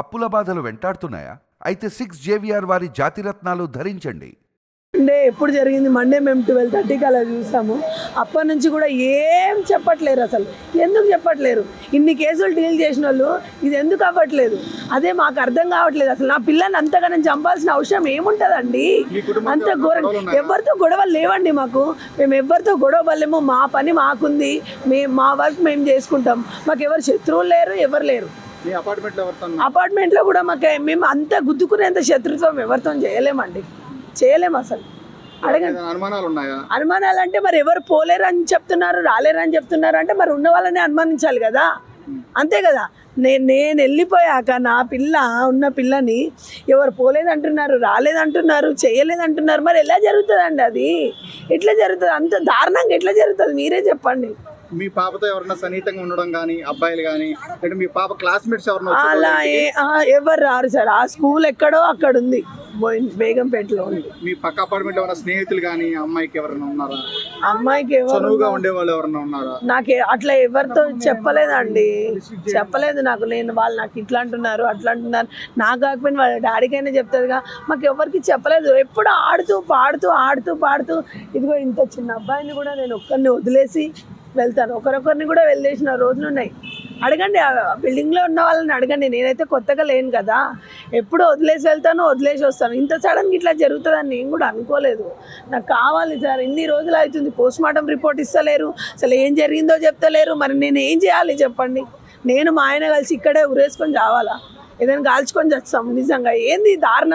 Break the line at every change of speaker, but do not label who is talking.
అప్పుల బాధలు వెంటాడుతున్నాయా? అయితే సిక్స్ జేవిఆర్ వారి జాతిరత్నాలు ధరించండి.
మండే ఎప్పుడు జరిగింది? మండే మేము ట్వెల్వ్ థర్టీకి అలా చూసాము. అప్పటి నుంచి కూడా ఏం చెప్పట్లేరు అసలు. ఎందుకు చెప్పట్లేరు? ఇన్ని కేసులు డీల్ చేసిన వాళ్ళు ఇది ఎందుకు అవ్వట్లేదు? అదే మాకు అర్థం కావట్లేదు అసలు. నా పిల్లని అంతగానం చంపాల్సిన అవసరం ఏముంటుందండి? అంత ఘోరం. ఎవరితో గొడవలు లేవండి మాకు. మేము ఎవరితో గొడవ పడలేము. మా పని మాకుంది. మేము మా వర్క్ మేము చేసుకుంటాం. మాకు ఎవరు శత్రువులు లేరు ఎవరు లేరు. అపార్ట్మెంట్లో కూడా మాకు మేము అంత గుద్దుకునేంత శత్రుత్వం ఎవరితో చేయలేమండి. చేయలేము అసలు. అడగండి.
అనుమానాలు ఉన్నాయా
అనుమానాలు అంటే మరి ఎవరు పోలేరు అని చెప్తున్నారు రాలేరు అని చెప్తున్నారు అంటే మరి ఉన్న వాళ్ళని అనుమానించాలి కదా. అంతే కదా. నేను నేను వెళ్ళిపోయాక నా పిల్ల ఉన్న పిల్లని ఎవరు పోలేదంటున్నారు రాలేదంటున్నారు చేయలేదంటున్నారు మరి ఎలా జరుగుతుందండి అది? ఎట్లా జరుగుతుంది? అంత దారుణంగా ఎట్లా జరుగుతుంది? మీరే చెప్పండి.
మీ పాపతో ఎవరైనా సన్నిహితంగా ఉండడం కానీ అబ్బాయిలు కానీ అంటే మీ పాప క్లాస్మేట్స్ ఎవరైనా
అలా ఎవరు రారు సార్. ఆ స్కూల్ ఎక్కడో అక్కడ ఉంది బేగంపేటలో ఉంది.
మీ పక్క అపార్ట్మెంట్లో ఎవరైనా స్నేహితులు కానీ అమ్మాయికి ఎవరైనా ఉన్నారా?
అమ్మాయికి
చనువుగా ఉండే వాళ్ళు ఎవరైనా ఉన్నారా?
నాకు అట్లా ఎవరితో చెప్పలేదండి. చెప్పలేదు నాకు. నేను వాళ్ళు నాకు ఇట్లా అంటున్నారు అట్లా అంటున్నారు. నాకు కాకపోయినా వాళ్ళ డాడీకైనా చెప్తుందిగా మాకు ఎవరికి చెప్పలేదు. ఎప్పుడు ఆడుతూ పాడుతూ ఆడుతూ పాడుతూ ఇదిగో ఇంత చిన్న అబ్బాయిని కూడా నేను ఒక్కరిని వదిలేసి వెళ్తాను. ఒకరొకరిని కూడా వెళ్ళేసిన రోజులు ఉన్నాయి. అడగండి ఆ బిల్డింగ్లో ఉన్న వాళ్ళని అడగండి. నేనైతే కొత్తగా లేను కదా. ఎప్పుడు వదిలేసి వెళ్తాను వదిలేసి వస్తాను. ఇంత సడన్గా ఇట్లా జరుగుతుందని నేను కూడా అనుకోలేదు. నాకు కావాలి సార్ ఇన్ని రోజులు అవుతుంది. పోస్ట్ మార్టం రిపోర్ట్ ఇస్తలేరు. అసలు ఏం జరిగిందో చెప్తలేరు. మరి నేను ఏం చేయాలి చెప్పండి? నేను మా ఆయన కలిసి ఇక్కడే ఉరేసుకొని చావాలా ఏదైనా కాల్చుకొని చస్తాం నిజంగా. ఏంది దారుణం?